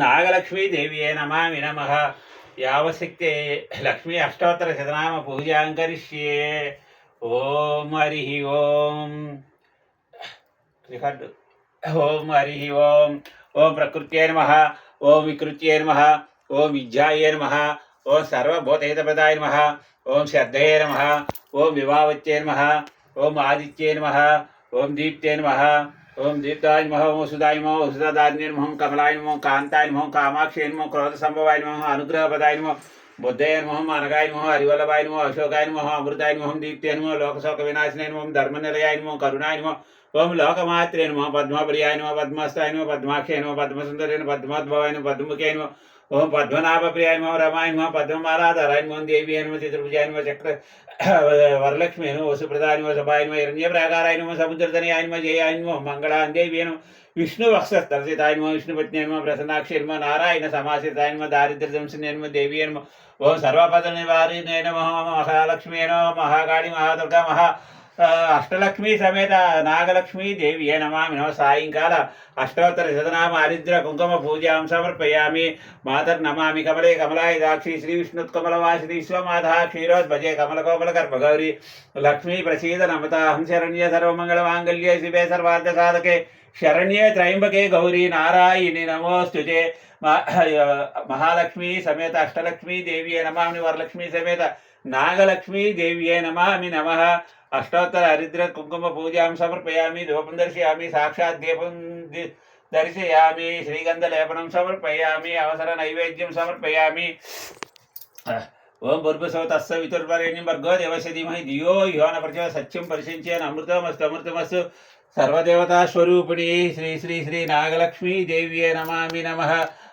నాగలక్ష్మీదేవ్యే నమామి నమ యావశక్తి లక్ష్మీ అష్టోత్తర శతనామ పూజాం కరిష్యే ఓం హరి ఓం రికార్డు ఓం హరి ఓం ఓం ప్రకృత్యే నమ ఓం వికృత్యే నమ ఓం విద్యాయే నమ ఓం సర్వభూతహితప్రదాయ నమ ఓం శ్రద్ధయే నమ ఓం వివావత్యే నమ ఓం ఆదిత్యే నమ ఓం దీప్తే నమ ఓం దీప్తాయ నమ ఓం సుధాయ నమ సుధాదాన్య నమ కమలాయ నమ కాంతాయ నమ కామాక్షి నమ క్రోధ సంభవాయ నమ అనుగ్రహపదాయ నమ బుద్ధయ నమ అనగాయ నమ హరివల్లభాయ నమ అశోకాయ నమ అమృతాయ నమ దీప్తి నమ లోకశోక వినాశినాయ నమ ధర్మనిలయాయ నమ కరుణాయ నమ ఓం లోకమాత్రే నమ పద్మప్రియాయ నమ పద్మస్థాయ నమ పద్మాక్షయ నమ పద్మసుందరే నమ పద్మోద్భవాయ నమ పద్మముఖే నమ ఓం పద్మనాభప్రియాయ నమ రమాయ నమ పద్మమాలాధరాయ నమ దేవి నమ చతుర్భుజాయ నమ చక్ర వరలక్ష్మి నమ వసుప్రదాయ నమ సభాయ నమ హిరణ్య ప్రాకారాయ నమ సముద్రధనయాయ నమ జయాయ నమ మంగళాన్ దేవి నమ విష్ణు వక్షస్థర్జితాయ నమ విష్ణుపత్ని నమ ప్రసన్నాక్షి నమ నారాయణ సమాశ్రితాయ నమ దారిద్ర్య దంశిని నమ దేవి నమ ఓం సర్వపద నివారి నమ మహాలక్ష్మి నమ మహాకాళి మహాదుర్గా మహా ఆ, అష్టలక్ష్మి సమేత నాగలక్ష్మి దేవి ఏ నమామి నమ. సాయంకాల అష్టోత్తర శతనామ హరిద్ర కుంకుమ పూజాం సమర్పయామి. మాతర్ నమామి కమలే కమలాయ దాక్షి. శ్రీ విష్ణుత్కమలవాసిని విశ్వమాధ క్షీరోద్భజే కమలకోమల గర్భగౌరి లక్ష్మీ ప్రసీద నమతాహం శరణ్య సర్వమంగళమాంగళ్యే శివే సర్వార్థ సాధకే. శరణ్యే త్రయంబకే గౌరీ నారాయణి నమోస్తుతే. మహాలక్ష్మి సమేత అష్టలక్ష్మి దేవ్యే నమామి వరలక్ష్మి సమేత నాగలక్ష్మి దేవ్యే నమామి నమ. అష్టోత్తర హరిద్ర కుంకుమ పూజాం సమర్పయామి ధూపం దర్శయామి సాక్షాత్ దీపం దర్శయామి శ్రీగంధ లేపనం సమర్పయామి అవసర నైవేద్యం సమర్పయామి. ఓం భూర్భుసవ తస్స వితుర్వరేణ్యం భర్గో దేవస్య ధీమహి ధియో యోన ప్రచోద సత్యం పరిశించేన అమృతమస్తు అమృతమస్తు. సర్వదేవతా స్వరూపిణి శ్రీ శ్రీ శ్రీ నాగలక్ష్మీ దేవ్యే నమామి నమః.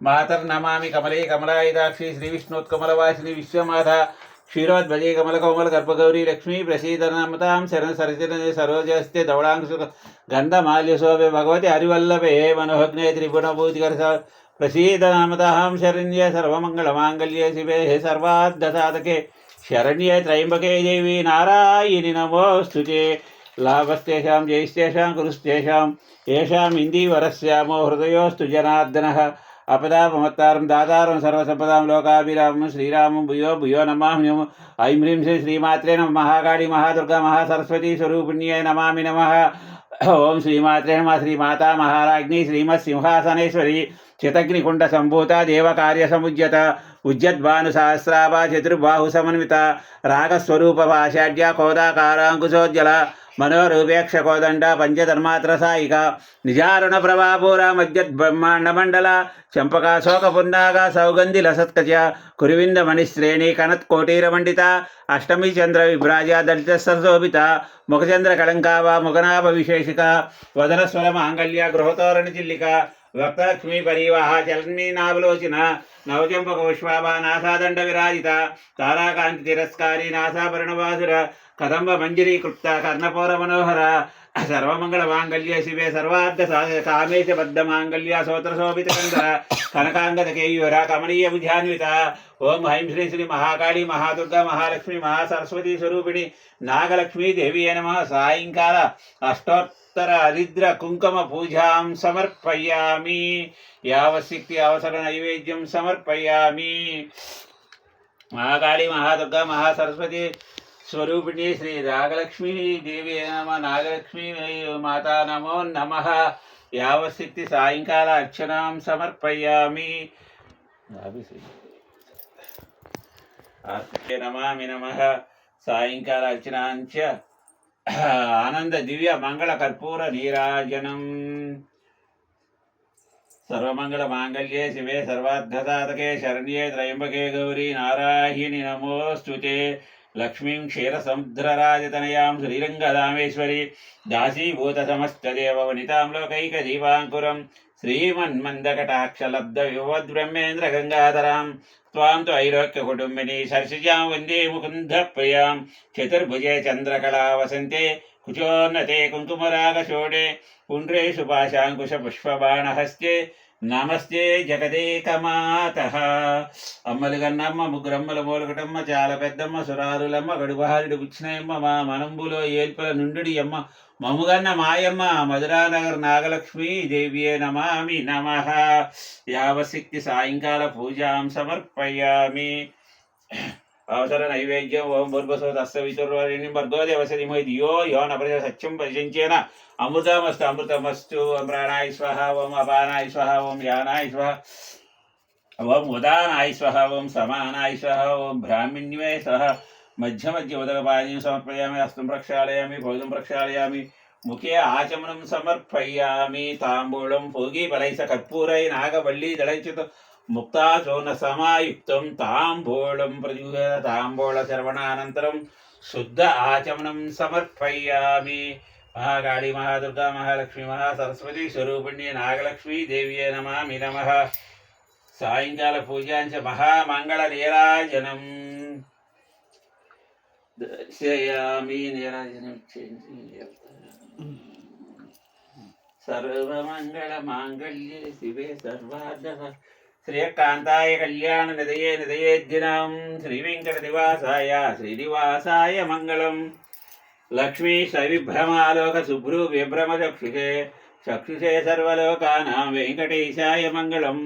మాతర్నమామి కమలే కమలాయుధాక్షి శ్రీ విష్ణోత్కమలవాసిని విశ్వమాత క్షీరోద్భజే కమల కోమల గర్భగౌరీ లక్ష్మీ ప్రసీదనమతాం శరణ సరసిర సరోజస్తే ధవళాంశు గంధమాల్యశోభే భగవతి హరివల్లభే మనోహగ్నే త్రిగుణభూతికర ప్రసీదనామతాం శరణ్య సర్వమంగళమాంగళ్యే శివే సర్వార్థసాధకే శరణ్య త్రయంబకే దేవి నారాయణి నమోస్తుతే లాభస్తేషాం జయిస్తేషాం కురుస్తేషాం ఏషాం ఇందీవరస్యామో హృదయోస్తు జనార్దనः अपदापमत्तारं दातारं सर्वसपदां लोकाभिरामं श्रीरामं भूयो भूयो नमाम्यं ऐं ह्रीं श्री श्रीमात्रे नमः। महाकाली महादुर्गा महासरस्वतीस्वरूपिण्यै नमामि नमः। ओं श्रीमात्रे नमः। श्रीमाता महाराज्ञी श्रीमत्सिंहासनेश्वरी। చితగ్నికుండ సంభూత దేవకార్య సముజ్యత ఉజ్జద్భాను సహస్రాభా చతుర్బాహు సమన్విత రాగస్వరూప భాషాఢ్య కోదాకారాంకుశోజ్జల మనోరూపేక్ష కోదండ పంచధర్మాత్ర సాయిక నిజారుణ ప్రభాపూర మధ్యత్ బ్రహ్మాండ మండల చంపక శోకపున్నాగ సౌగంధి లసత్కజ కురువింద మణిశ్రేణి కనత్ కోటీర మండిత అష్టమి చంద్ర విభ్రాజ దళిత సశోభిత ముఖచంద్ర కళంకావ ముఖనాభ విశేషిక వదనస్వర మాంగళ్య గృహతోరణ చిల్లిక వక్తలక్ష్మీ పరీవాహ చలనీ నావలోచన నవచంపక పుష్పాభా నాసాదండ విరాజిత తారాకాంతి తిరస్కారి నాసాభరణవాసుర కదంబ మంజరీ కృప్త కర్ణపౌర మనోహర సర్వమంగళ మాంగళ్య శివే సర్వార్థ కామేశ బద్ధ మాంగళ్య సోత్ర శోభిత కందర కనకాంగద కేయూర కమనీయ బుధ్యాన్విత ఓం హైం శ్రీ శ్రీ మహాకాళి మహాదుర్గ మహాలక్ష్మి మహాసరస్వతి స్వరూపిణి నాగలక్ష్మీ దేవి నమ సాయంకాల అష్టోత్తర అరిద్ర కుంకుమ పూజాం సమర్పయామి యావశక్తి అవసర నైవేద్యం సమర్పయామి మహాకాళి మహాదుర్గా మహాసరస్వతి స్వరూపిణి శ్రీ నాగలక్ష్మీ దేవి నమ నాగలక్ష్మీ మాతా నమో నమ యావశక్తి సాయంకాల అర్చనాం సమర్పయామి నమామి నమ సాయంకాల అర్చనాంచ ఆనంద దివ్య మంగళ కర్పూర నీరాజనం సర్వమంగళ మాంగళ్యే శివే సర్వార్థసాధకే శరణ్యే త్రయంబకే గౌరీ నారాయణి నమోస్తుతే లక్ష్మీం క్షీరసముద్రరాజతనయాం శ్రీరంగదామేశ్వరి దాసీభూత సమస్తదేవ లోకైక జీవాంకురం శ్రీమన్మందకటాక్షలబ్ధ యువద్బ్రహ్మేంద్ర గంగాధరాం త్వాం తు ఐరోక్య కుటుంబిని సర్షిజాం వందే ముకుంద ప్రియాం చతుర్భుజే చంద్రకళా వసంతే కుచోన్నతే కుంకుమరాగశోడే పుండ్రేషు పాశాంకుశ పుష్పబాణహస్తే నమస్తే జగదేకమాత. అమ్మలు కన్నమ్మ ముగ్గురమ్మల మూలకటమ్మ చాలా పెద్దమ్మ సురారులమ్మ గడుబహారుడు పుచ్చినయమ్మ మా మనంబులో ఏల్పల నుండి అమ్మ మముగన్న మాయమ్మ మధురానగర్ నాగలక్ష్మి దేవ్యే నమామి నమ. యావశక్తి సాయంకాల పూజాం సమర్పయామి. అవసర నైవేద్యం ఓం భూర్భసవ తస్సవితుర్వరిణి భర్గో దేవసరిమో దియో యో నపరిచ సత్యం పరిచంచేన అమృతమస్తు అమృతమస్తు ఓం ప్రాణాయ స్వహ ఓం అపానాయ స్వహ ఓం యానాయ స్వహ ఓం ఉదానాయ స్వహ ఓం సమానాయ స్వహ ఓం బ్రాహ్మణ్యమే స్వహ. మధ్య మధ్య ఉదకపానీయం సమర్పయామి హస్తం ప్రక్షాళయామి భోజనం ప్రక్షాళయామి ముఖే ఆచమనం సమర్పయామి తాంబూలం భోగి బలైస కర్పూరై నాగవల్లి దళైచిత ముక్తాచోన సమాయుక్తం తాంబూళం ప్రజుహ తాంబూళ శ్రవణానంతరం శుద్ధ ఆచమనం సమర్పయామి మహాకాళి మహాదుర్గా మహాలక్ష్మి మహాసరస్వతి స్వరూపిణి నాగలక్ష్మీ దేవ్యే నమామి నమ సాయంకాల పూజాంచ మహామంగళ నీరాజనం దర్శయామి నీరాజనం సర్వమంగళ మాంగళ్యే శివే సర్వార్థ శ్రీయకాంతాయ కళ్యాణ నిదయే నిదయేద్దినం శ్రీ వెంకట నివాసాయ శ్రీనివాసాయ మంగళం లక్ష్మీ సవిభ్రమాలోక శుభ్రు విభ్రమ చక్షుషే చక్షుషే సర్వలోకానాం వెంకటేశాయ మంగళం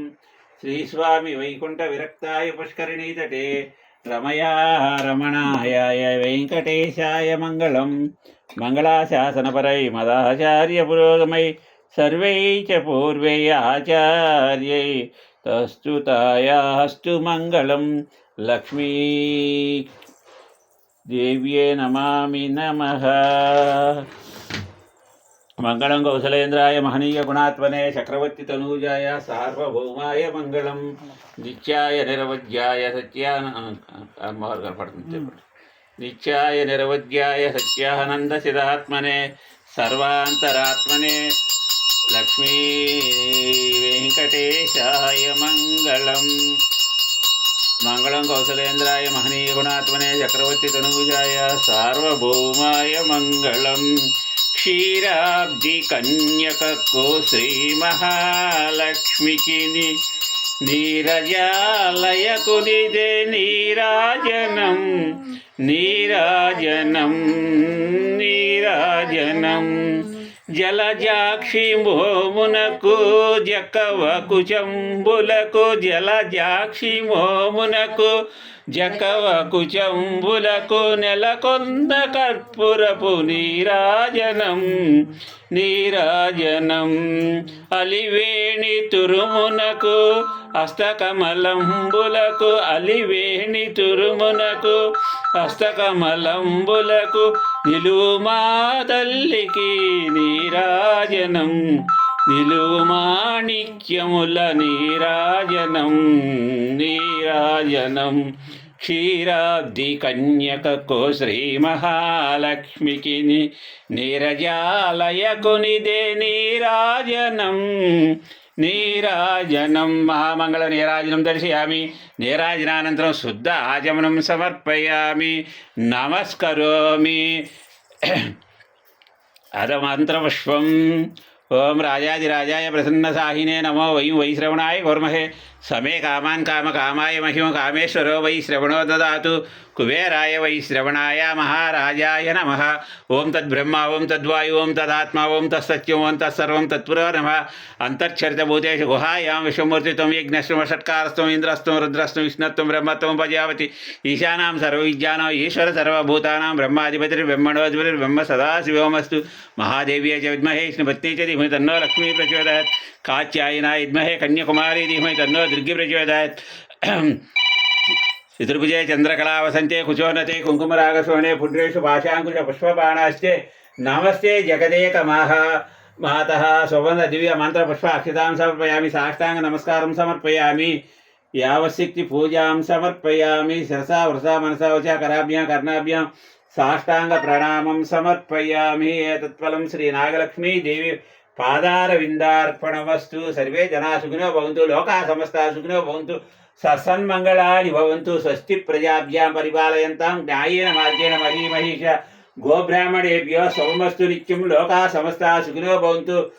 శ్రీస్వామి వైకుంఠ విరక్తాయ పుష్కరిణీ తటే రమయా రమణాయ వెంకటేశాయ మంగళం మంగళాశాసనపరై మదాచార్య పురోగమై సర్వై చ పూర్వై ఆచార్యై తస్తుతాయాస్తు మంగళం లక్ష్మీ దేవ్యే నమామి నమః. మంగళం కౌశలేంద్రాయ మహనీయ గుణాత్మనే చక్రవర్తి తనూజాయ సార్వభౌమాయ మంగళం నిత్యాయ నిరవధ్యాయ సత్యాన అమ్మవారు కనపడుతుంది చెప్పండి. నిత్యాయ నిరవధ్యాయ సత్యానంద సిదాత్మనే సర్వాంతరాత్మనే లక్ష్మీ వెంకటేశాయ మంగళం. మంగళం కౌశలేంద్రాయ మహనీయ గుణాత్మనే చక్రవర్తి తనూజాయ సార్వభౌమాయ మంగళం. క్షీరాబ్ది కన్యకకు శ్రీ మహాలక్ష్మికి నీరజాలయకు నిదే నీరాజనం. నీరాజనం నీరాజనం. జలజాక్షి మోమునకు జకవకు చంబులకు జలజాక్షి మోమునకు జకవకు చంబులకు నెలకొంద కర్పూరపు నీరాజనం నీరాజనం. అలివేణి తురుమునకు హస్తకమలంబులకు అలివేణి తురుమునకు హస్తకమలంబులకు నిలుమా తల్లికి నీరాజనం. నిలుమాణిక్యముల నీరాజనం నీరాజనం. క్షీరాబ్ది కన్యకకు శ్రీ మహాలక్ష్మికి ని- నీరజాలయకు నీరాజనం. నీరాజనం మహామంగళ నీరాజనం దర్శయామి. నీరాజనానంతరం శుద్ధ ఆచమనం సమర్పయామి. నమస్కరోమి. అదమంత్రపుష్పం ఓం రాజాదిరాజాయ ప్రసన్నసాహినే నమో వై వైశ్రవణాయ శ్రవణాయ సమే కామాన్ కామ కామాయ మహిమ కామేశ్వరో వై శ్రవణో దాతు కుబేరాయ వై శ్రవణాయ మహారాజాయ నమ. ఓం తద్బ్రహ్మ ఓం తద్వాయు ఓం తదాత్మ ఓం తత్సత్యం ఓం తత్సర్వం తత్పురో నమ. అంతర్చరితభూతేషు గుహాయాం విశ్వమూర్తిత్వం యజ్ఞస్వం షట్కారస్వం ఇంద్రస్వం రుద్రస్వం విష్ణత్వం బ్రహ్మత్వం పజావతి ఈశానాం సర్వవిద్యానాం ఈశ్వర సర్వభూతానాం బ్రహ్మాధిపతి బ్రహ్మణోధిపతి బ్రహ్మ సదాశివమస్తు. మహాదేవ్య చ విద్మహే విష్ణుపత్ని చ ధీమహి తన్నో లక్ష్మీ ప్రచోదయాత్ కాత్యాయనాయ విద్మహే కన్యాకుమారీ ధీమహి తన్నో దుర్గి ప్రచోదయాత్ చతుర్భుజే చంద్రకళా వసంతే కుచోన్నతే కుంకుమరాగశోణే పుడ్రేషు పాశాంకుశ పుష్పబాణాశ్చే నమస్తే జగదేక మాహ మాత సువర్ణ దివ్య మంత్ర పుష్ప అక్షితాం సమర్పయామి సాష్టాంగ నమస్కారం సమర్పయామి యావశక్తి పూజాం సమర్పయామి శిరసా వృసా మనసా వచ కరాభ్యాం పాదార విందార్పణమస్తు సర్వే జనా సుఖినో భవంతు. లోకా సమస్త సుఖినో భవంతు. ససన్మంగళాని భవంతు. స్వస్తి ప్రజాభ్యాం పరిపాలయంతాం. న్యాయేన మార్గేణ మహీ మహిష. గోబ్రాహ్మణేభ్యో సోమస్తు నిత్యం. లోకా సమస్త సుఖినో భవంతు.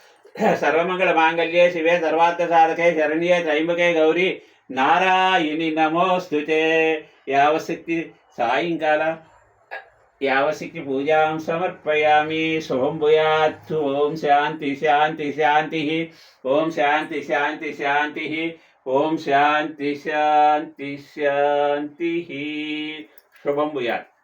సర్వమంగళ మాంగళ్యే శివే సర్వార్థ సాధకే శరణ్యే త్రైంబకే గౌరీ. నారాయణి నమోస్తుతే. యావశక్తి సాయంకాల यावसिक पूजां समर्पयामि। शुभं भूयात् ओम शांति शांति शांति ओम शांति शांति शांति ओम शांति शांति शांति शुभं भूयात्।